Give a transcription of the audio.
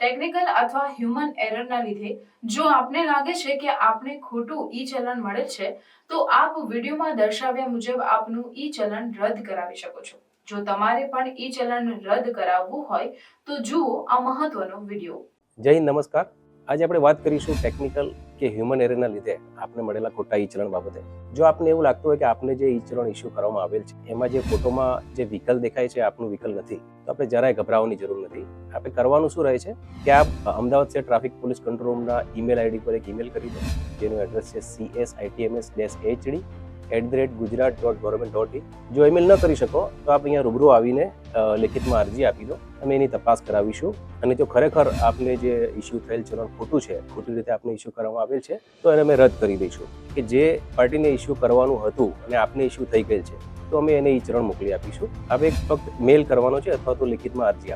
Technical અથવા human એરરના લીધે જો આપને લાગે છે કે આપને ખોટું ઈ ચલણ મળે છે, તો આપ વિડીયોમાં દર્શાવ્યા મુજબ આપનું ઈ ચલણ રદ કરાવી શકો છો. જો તમારે પણ ઈ ચલણ રદ કરાવવું હોય, તો જુઓ આ મહત્વનો વીડિયો. જય નમસ્કાર. આજે આપણે વાત કરીશું ટેકનિકલ કે હ્યુમન એરરના લીધે આપને મળેલા ખોટા ઈચરણ બાબતે. જો આપને એવું લાગતું હોય કે આપને જે ઈચરણ ઇસ્યુ કરવામાં આવેલ છે, એમાં જે ફોટોમાં જે વિકલ દેખાય છે, આપનું વિકલ નથી, તો આપણે જરાય ગભરાવાની જરૂર નથી. આપણે કરવાનું શું રહે છે? કે આપ અમદાવાદ શહેર ટ્રાફિક પોલીસ કંટ્રોલ રૂમના ઈમેલ આઈડી પર એક ઈમેલ કરી દો, જેનું એડ્રેસ છે C S ITMS dash HD at the rate Gujarat dot government dot in જો ઈમેલ ન કરી શકો, તો આપ અહીંયા રૂબરૂ આવીને લેખિતમાં અરજી આપી દો. અમે એની તપાસ કરાવીશું. અને જો ખરેખર આપને જે ઇસ્યુ થયેલ ચલણ ખોટું છે, ખોટી રીતે આપને ઇસ્યુ કરવામાં આવેલ છે, તો એને અમે રદ કરી દઈશું. કે જે પાર્ટીને ઇસ્યુ કરવાનું હતું અને આપને ઇસ્યુ થઈ ગયેલ છે, તો અમે એને એ ચલણ મોકલી આપીશું. હવે ફક્ત મેલ કરવાનો છે અથવા તો લિખિતમાં અરજી આપી